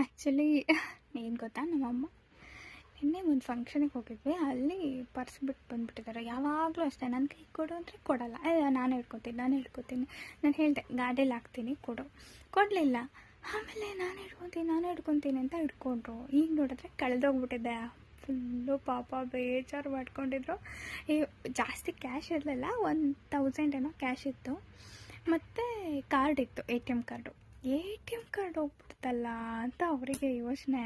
Actually ಏನು ಗೊತ್ತಾ, ನಮ್ಮಮ್ಮ? ನಿನ್ನೆ ಒಂದು ಫಂಕ್ಷನಿಗೆ ಹೋಗಿದ್ವಿ. ಅಲ್ಲಿ ಪರ್ಸ್ ಬಿಟ್ಟು ಬಂದುಬಿಟ್ಟಿದ್ದಾರೆ ಯಾವಾಗಲೂ ಅಷ್ಟೇ. ನನ್ನ ಕೈ ಕೊಡು ಅಂದರೆ ಕೊಡಲ್ಲ. ನಾನು ಹಿಡ್ಕೊತೀನಿ ನಾನು ಹಿಡ್ಕೊತೀನಿ ನಾನು ಹೇಳಿದೆ, ಗಾಡೀಲಿ ಹಾಕ್ತೀನಿ, ಕೊಡು. ಕೊಡಲಿಲ್ಲ. ಆಮೇಲೆ ನಾನು ಹಿಡ್ಕೊತೀನಿ ನಾನು ಹಿಡ್ಕೊತೀನಿ ಅಂತ ಹಿಡ್ಕೊಂಡ್ರು. ಈಗ ನೋಡಿದ್ರೆ ಕಳೆದೋಗ್ಬಿಟ್ಟಿದ್ದೆ ಫುಲ್ಲು ಪಾಪ, ಬೇಜಾರು ಮಾಡ್ಕೊಂಡಿದ್ರು. ಈ ಜಾಸ್ತಿ ಕ್ಯಾಶ್ ಇರಲಿಲ್ಲ. ಒನ್ ತೌಸಂಡ್ ಏನೋ ಕ್ಯಾಶ್ ಇತ್ತು. ಮತ್ತು ಕಾರ್ಡ್ ಇತ್ತು A T M card A T M card ಹೋಗ್ಬಿಡ್ತಲ್ಲ ಅಂತ ಅವರಿಗೆ ಯೋಚನೆ.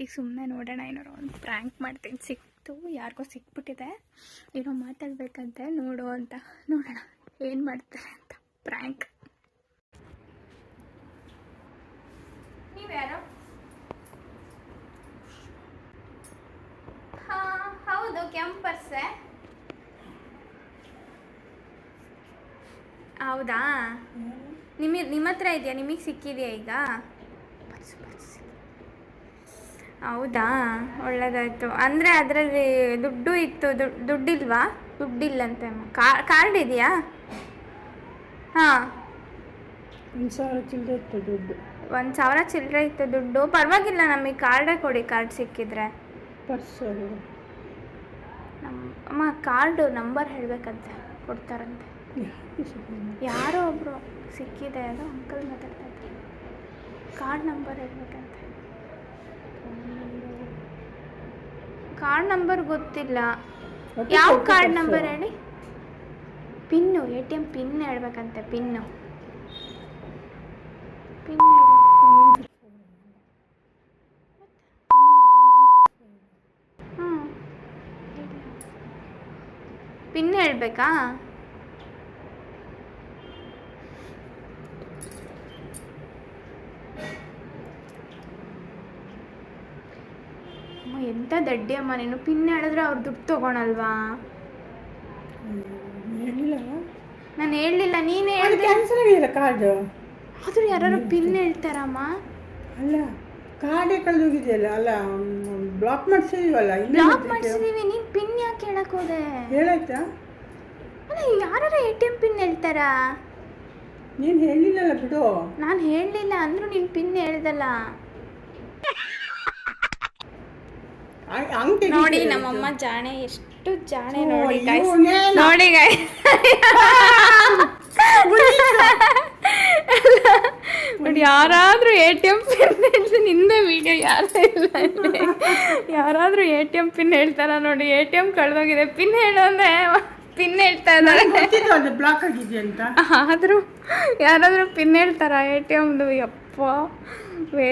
ಈಗ ಸುಮ್ಮನೆ ನೋಡೋಣ ಏನಾರು ಒಂದು ಪ್ರ್ಯಾಂಕ್ ಮಾಡ್ತೀನಿ. ಸಿಕ್ತು ಯಾರಿಗೋ ಸಿಕ್ಬಿಟ್ಟಿದೆ. ಏನೋ ಮಾತಾಡ್ಬೇಕಂತೆ ನೋಡು ಅಂತ. ನೋಡೋಣ ಏನು ಮಾಡ್ತಾರೆ ಅಂತ. ಪ್ರ್ಯಾಂಕ್ ನೀವ್ಯಾರು ಹಾಂ ಹೌದು ಕೆಂಪರ್ಸೆ ಹೌದಾ? ನಿಮಗೆ ನಿಮ್ಮ ಹತ್ರ ಇದೆಯಾ? ನಿಮಗೆ ಸಿಕ್ಕಿದೆಯಾ ಈಗ. ಹೌದಾ? ಒಳ್ಳೇದಾಯ್ತು. ಅಂದರೆ ಅದರಲ್ಲಿ ದುಡ್ಡು ಇತ್ತು ದುಡ್ಡು ದುಡ್ಡಿಲ್ವಾ? ದುಡ್ಡಿಲ್ಲಂತೆ. ಕಾರ್ಡ್ ಇದೆಯಾ? ಹಾಂ. ಒಂದು ಸಾವಿರ ಚಿಲ್ಲರೆ ಇತ್ತು ದುಡ್ಡು. ಒಂದು ಸಾವಿರ ಚಿಲ್ಲರೆ ಇತ್ತು ದುಡ್ಡು. ಪರವಾಗಿಲ್ಲ ನಮಗೆ ಕಾರ್ಡೇ ಕೊಡಿ ಕಾರ್ಡ್ ಸಿಕ್ಕಿದ್ರೆ. ಪರ್ಸು ನಮ್ಮ ಅಮ್ಮ ಕಾರ್ಡು ನಂಬರ್ ಹೇಳಬೇಕಂತೆ. ಕೊಡ್ತಾರಂತೆ. ಯಾರೋ ಒಬ್ಬರು ಸಿಕ್ಕಿದೆ ಅದು ಅಂಕಲ್ ಮಾತಾಡ್ತಾ ಇದ್ದಾರೆ ಕಾರ್ಡ್ ನಂಬರ್ ಹೇಳ್ಬೇಕಂತೆ ಕಾರ್ಡ್ ನಂಬರ್ ಗೊತ್ತಿಲ್ಲ. ಯಾವ ಕಾರ್ಡ್ ನಂಬರ್ ಹೇಳಿ? Pin A T M pin ಹೇಳ್ಬೇಕಂತೆ pin. Pin pin ಹೇಳ್ಬೇಕಾ? ಎಂತ ದಡ್ಡಿ ಅಮ್ಮ ನೀನು? ಪಿನ್ ಹೇಳಿದ್ರೆ ಅವ್ರು ದುಡ್ಡು ತಗೊಳಲ್ವಾ? ಹೇಳಿಲ್ಲ. ನಾನು ಹೇಳಲಿಲ್ಲ ನೀನು ಅದು ಹೇಳ್ದೆ. ಕ್ಯಾನ್ಸಲ್ ಆಗಿದೆಯಲ್ಲ ಕಾರ್ಡು ಆದ್ರೂ ಯಾರು ಪಿನ್ ಹೇಳ್ತಾರಮ್ಮ? ಅಲ್ಲ ಕಾರ್ಡೇ ಕಳೆದೋಗಿದೆಯಲ್ಲ ಅಲ್ಲ ಬ್ಲಾಕ್ ಮಾಡಿಸಿದೀವಲ್ಲ ಬ್ಲಾಕ್ ಮಾಡಿಸಿದೀವಿ ನೀನು ಪಿನ್ ಯಾಕೆ ಹೇಳಕ್ ಹೋದೆ ಹೇಳಾಯ್ತಾ? ಅಲ್ಲ ಯಾರು ಎ ಟಿ ಎಂ ಪಿನ್ ಹೇಳ್ತಾರಾ? ನೀನು ಹೇಳಿಲ್ಲಲ್ಲ ಬಿಡು. ನಾನು ಹೇಳಲಿಲ್ಲ ಅಂದರೂ ನೀನು ಪಿನ್ ಹೇಳ್ದಲ್ಲ. ನೋಡಿ. ನಮ್ಮಮ್ಮ ಜಾಣೆ ಎಷ್ಟು ಜಾಣೆ ನೋಡಿ ಗಾಯ್ಸ್ ನೋಡಿ ಗಾಯ್ಸ್ ನೋಡಿ ಯಾರಾದ್ರೂ ಎ ಟಿ ಎಂ ಪಿನ್ ನಿಂದೆ ವಿಡಿಯೋ ಯಾರು ಇಲ್ಲ. ಯಾರಾದ್ರೂ ಎ ಟಿ ಎಂ ಪಿನ್ ಹೇಳ್ತಾರ ನೋಡಿ ಎ ಟಿ ಎಂ ಕಳೆದೋಗಿದೆ. ಪಿನ್ ಹೇಳು ಅಂದ್ರೆ ಪಿನ್ ಹೇಳ್ತಾ ಇದ್ದಾರೆ. ಬ್ಲಾಕ್ ಆಗಿದೆ ಅಂತ. ಆದ್ರೂ ಯಾರಾದ್ರೂ ಪಿನ್ ಹೇಳ್ತಾರ ಎ ಟಿ ಎಮ್ದು ಯಪ್ಪ